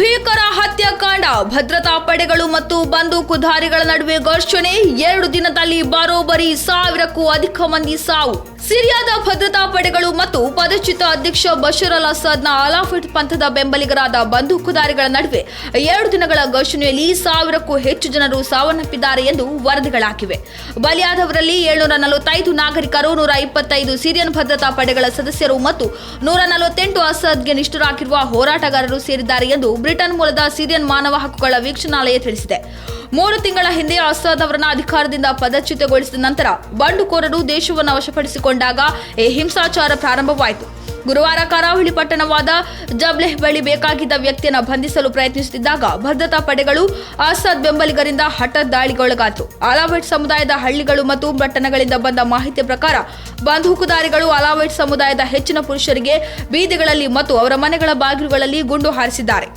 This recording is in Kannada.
ಭೀಕರ ಹತ್ಯಾಕಾಂಡ, ಭದ್ರತಾ ಪಡೆಗಳು ಮತ್ತು ಬಂದೂಕುಧಾರಿಗಳ ನಡುವೆ ಘರ್ಷಣೆ, ಎರಡು ದಿನದಲ್ಲಿ ಬರೋಬ್ಬರಿ ಸಾವಿರಕ್ಕೂ ಅಧಿಕ ಮಂದಿ ಸಾವು. ಸಿರಿಯಾದ ಭದ್ರತಾ ಪಡೆಗಳು ಮತ್ತು ಪದಚ್ಯುತ ಅಧ್ಯಕ್ಷ ಬಶರ್ ಅಲ್ ಅಸಾದ್ನ ಅಲಾಫಿಟ್ ಪಂಥದ ಬೆಂಬಲಿಗರಾದ ಬಂದೂಕುದಾರಿಗಳ ನಡುವೆ ಎರಡು ದಿನಗಳ ಘೋಷಣೆಯಲ್ಲಿ ಸಾವಿರಕ್ಕೂ ಹೆಚ್ಚು ಜನರು ಸಾವನ್ನಪ್ಪಿದ್ದಾರೆ ಎಂದು ವರದಿಗಳಾಗಿವೆ. ಬಲಿಯಾದವರಲ್ಲಿ ಏಳ್ನೂರ ನಲವತ್ತೈದು ನಾಗರಿಕರು, ನೂರ ಇಪ್ಪತ್ತೈದು ಸಿರಿಯನ್ ಭದ್ರತಾ ಪಡೆಗಳ ಸದಸ್ಯರು ಮತ್ತು ನೂರ ನಲವತ್ತೆಂಟು ಅಸಾದ್ಗೆ ನಿಷ್ಠರಾಗಿರುವ ಹೋರಾಟಗಾರರು ಸೇರಿದ್ದಾರೆ ಎಂದು ಬ್ರಿಟನ್ ಮೂಲದ ಸಿರಿಯನ್ ಮಾನವ ಹಕ್ಕುಗಳ ವೀಕ್ಷಣಾಲಯ ತಿಳಿಸಿದೆ. ಮೂರು ತಿಂಗಳ ಹಿಂದೆ ಆಸಾದ್ ಅವರನ್ನ ಅಧಿಕಾರದಿಂದ ಪದಚ್ಯುತಗೊಳಿಸಿದ ನಂತರ ಬಂಡುಕೋರರು ದೇಶವನ್ನು ವಶಪಡಿಸಿಕೊಂಡಾಗ ಈ ಹಿಂಸಾಚಾರ ಪ್ರಾರಂಭವಾಯಿತು. ಗುರುವಾರ ಕರಾವಳಿ ಪಟ್ಟಣವಾದ ಜಬ್ಲೆಹ್ ಬಳಿ ಬೇಕಾಗಿದ್ದ ವ್ಯಕ್ತಿಯನ್ನು ಬಂಧಿಸಲು ಪ್ರಯತ್ನಿಸುತ್ತಿದ್ದಾಗ ಭದ್ರತಾ ಪಡೆಗಳು ಆಸಾದ್ ಬೆಂಬಲಿಗರಿಂದ ಹಠಾತ್ ದಾಳಿಗೊಳಗಾದರು ಅಲಾವೈಟ್ ಸಮುದಾಯದ ಹಳ್ಳಿಗಳು ಮತ್ತು ಪಟ್ಟಣಗಳಿಂದ ಬಂದ ಮಾಹಿತಿ ಪ್ರಕಾರ ಬಂದೂಕುದಾರಿಗಳು ಅಲಾವೈಟ್ ಸಮುದಾಯದ ಹೆಚ್ಚಿನ ಪುರುಷರಿಗೆ ಬೀದಿಗಳಲ್ಲಿ ಮತ್ತು ಅವರ ಮನೆಗಳ ಬಾಗಿಲುಗಳಲ್ಲಿ ಗುಂಡು ಹಾರಿಸಿದ್ದಾರೆ.